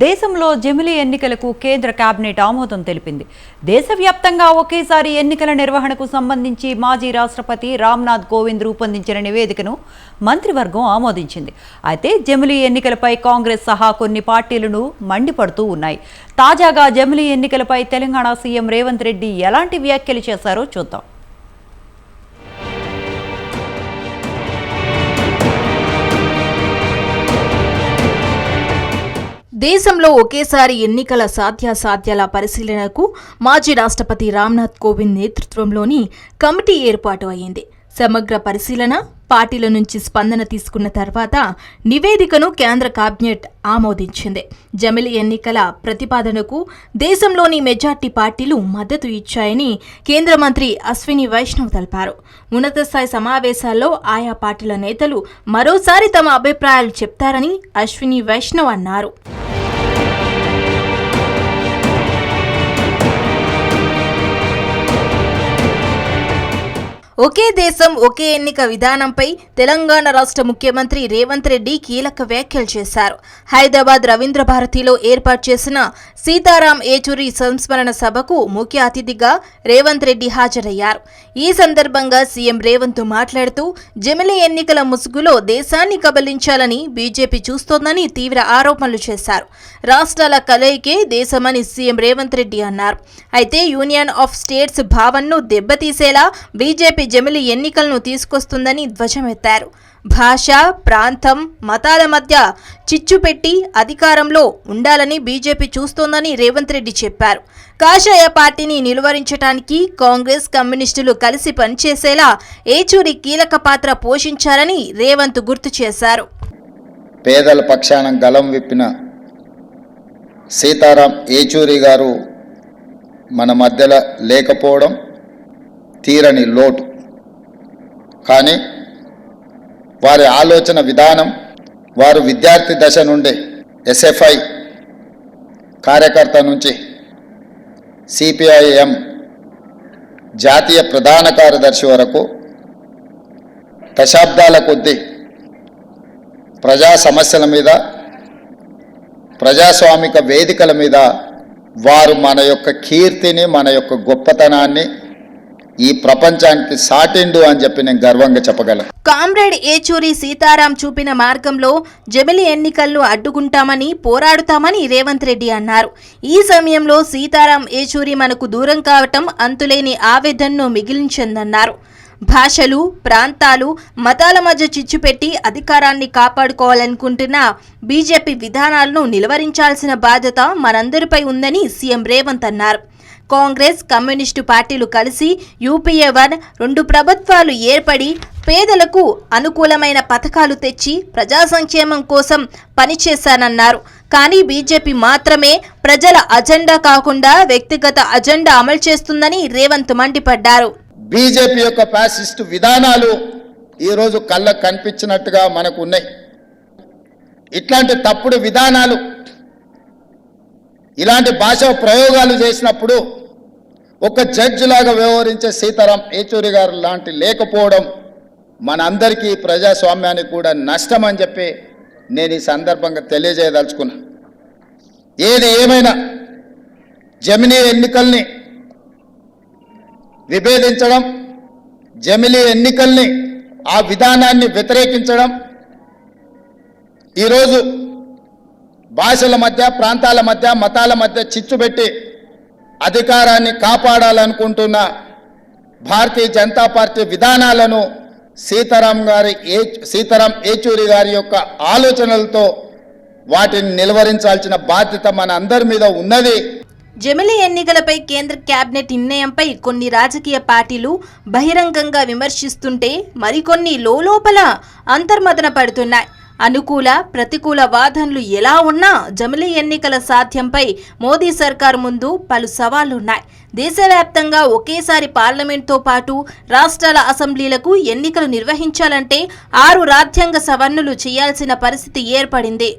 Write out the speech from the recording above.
దేశంలో జమిలీ ఎన్నికలకు కేంద్ర కేబినెట్ ఆమోదం తెలిపింది. దేశవ్యాప్తంగా ఒకేసారి ఎన్నికల నిర్వహణకు సంబంధించి మాజీ రాష్ట్రపతి రామ్నాథ్ కోవింద్ రూపొందించిన నివేదికను మంత్రివర్గం ఆమోదించింది. అయితే జమిలీ ఎన్నికలపై కాంగ్రెస్ సహా కొన్ని పార్టీలను మండిపడుతూ ఉన్నాయి. తాజాగా జమిలీ ఎన్నికలపై తెలంగాణ సీఎం రేవంత్ రెడ్డి ఎలాంటి వ్యాఖ్యలు చేశారో చూద్దాం. దేశంలో ఒకేసారి ఎన్నికల సాధ్యాసాధ్యాల పరిశీలనకు మాజీ రాష్ట్రపతి రామ్నాథ్ కోవింద్ నేతృత్వంలోని కమిటీ ఏర్పాటు అయింది సమగ్ర పరిశీలన పార్టీల నుంచి స్పందన తీసుకున్న తర్వాత నివేదికను కేంద్ర కేబినెట్ ఆమోదించింది. జమిలి ఎన్నికల ప్రతిపాదనకు దేశంలోని మెజార్టీ పార్టీలు మద్దతు ఇచ్చాయని కేంద్ర మంత్రి అశ్విని వైష్ణవ్ తెలిపారు. ఉన్నత స్థాయి సమావేశాల్లో ఆయా పార్టీల నేతలు మరోసారి తమ అభిప్రాయాలు చెప్తారని అశ్విని వైష్ణవ్ అన్నారు. ఒకే దేశం ఒకే ఎన్నిక విధానంపై తెలంగాణ రాష్ట్ర ముఖ్యమంత్రి రేవంత్ రెడ్డి కీలక వ్యాఖ్యలు చేశారు. హైదరాబాద్ రవీంద్ర భారతిలో ఏర్పాటు చేసిన సీతారాం ఏచూరి సంస్మరణ సభకు ముఖ్య అతిథిగా రేవంత్ రెడ్డి హాజరయ్యారు. ఈ సందర్భంగా సీఎం రేవంత్ మాట్లాడుతూ జమిలి ఎన్నికల ముసుగులో దేశాన్ని కబలించాలని బీజేపీ చూస్తోందని తీవ్ర ఆరోపణలు చేశారు. రాష్ట్రాల కలయికే దేశమని సీఎం రేవంత్ రెడ్డి అన్నారు. అయితే యూనియన్ ఆఫ్ స్టేట్స్ భావన్ను దెబ్బతీసేలా బీజేపీ జమిలి ఎన్నికలను తీసుకొస్తుందని ధ్వజమెత్తారు. భాష ప్రాంతం మతాల మధ్య చిచ్చు పెట్టి అధికారంలో ఉండాలని బీజేపీ చూస్తోందని రేవంత్ రెడ్డి చెప్పారు. కాషాయ పార్టీని నిలువరించడానికి కాంగ్రెస్ కమ్యూనిస్టులు కలిసి పనిచేసేలా ఏచూరి కీలక పాత్ర పోషించారని రేవంత్ గుర్తు చేశారు. పేదల పక్షాన గలం విప్పిన సీతారాం ఏచూరి గారు మన మధ్యలో లేకపోవడం తీరని లోటు. కానీ వారి ఆలోచన విధానం వారు విద్యార్థి దశ నుండి ఎస్ఎఫ్ఐ కార్యకర్త నుంచి సిపిఐఎం జాతీయ ప్రధాన కార్యదర్శి వరకు దశాబ్దాల కొద్దీ ప్రజా సమస్యల మీద ప్రజాస్వామిక వేదికల మీద వారు మన యొక్క కీర్తిని మన యొక్క గొప్పతనాన్ని ఈ ప్రపంచానికి సాటిండు అని చెప్పి నేను గర్వంగా చెప్పగలను. కామ్రేడ్ ఏచూరి సీతారాం చూపిన మార్గంలో జమిలి ఎన్నికలను అడ్డుకుంటామని పోరాడుతామని రేవంత్ రెడ్డి అన్నారు. ఈ సమయంలో సీతారాం ఏచూరి మనకు దూరం కావటం అంతులేని ఆవేదనను మిగిలించిందన్నారు. భాషలు ప్రాంతాలు మతాల మధ్య చిచ్చుపెట్టి అధికారాన్ని కాపాడుకోవాలనుకుంటున్న బీజేపీ విధానాలను నిలువరించాల్సిన బాధ్యత మనందరిపై ఉందని సీఎం రేవంత్ అన్నారు. కాంగ్రెస్ కమ్యూనిస్టు పార్టీలు కలిసి యూపీఏ వన్ రెండు ప్రభుత్వాలు ఏర్పడి పేదలకు అనుకూలమైన పథకాలు తెచ్చి ప్రజా సంక్షేమం కోసం పనిచేశానన్నారు. కానీ బీజేపీ మాత్రమే ప్రజల అజెండా కాకుండా వ్యక్తిగత అజెండా అమలు చేస్తుందని రేవంత్ మండిపడ్డారు. బీజేపీ యొక్క ఫ్యాసిస్ట్ విధానాలు ఈరోజు కళ్ళకు కనిపించినట్టుగా మనకు ఉన్నాయి. ఇట్లాంటి తప్పుడు విధానాలు ఇలాంటి భాష ప్రయోగాలు చేసినప్పుడు ఒక జడ్జ్ లాగా వ్యవహరించే సీతారాం ఏచూరి గారు లాంటి లేకపోవడం మనందరికీ ప్రజాస్వామ్యానికి కూడా నష్టం అని చెప్పి నేను ఈ సందర్భంగా తెలియజేయదలుచుకున్నా. ఏది ఏమైనా జమినీ ఎన్నికల్ని విభేదించడం జమిలీ ఎన్నికల్ని ఆ విధానాన్ని వ్యతిరేకించడం ఈరోజు భాషల మధ్య ప్రాంతాల మధ్య మతాల మధ్య చిచ్చు పెట్టి అధికారాన్ని కాపాడాలనుకుంటున్న భారతీయ జనతా పార్టీ విధానాలను సీతారాం గారి ఏ సీతారాం ఏచూరి గారి యొక్క ఆలోచనలతో వాటిని నిలువరించాల్సిన బాధ్యత మన అందరి మీద ఉన్నది. జమిలి ఎన్నికలపై కేంద్ర కేబినెట్ నిర్ణయంపై కొన్ని రాజకీయ పార్టీలు బహిరంగంగా విమర్శిస్తుంటే మరికొన్ని లోలోపల అంతర్మదన పడుతున్నాయి. అనుకూల ప్రతికూల వాదనలు ఎలా ఉన్నా జమిలి ఎన్నికల సాధ్యంపై మోదీ సర్కార్ ముందు పలు సవాళ్ళున్నాయి దేశవ్యాప్తంగా ఒకేసారి పార్లమెంట్తో పాటు రాష్ట్రాల అసెంబ్లీలకు ఎన్నికలు నిర్వహించాలంటే ఆరు రాజ్యాంగ సవరణలు చేయాల్సిన పరిస్థితి ఏర్పడింది.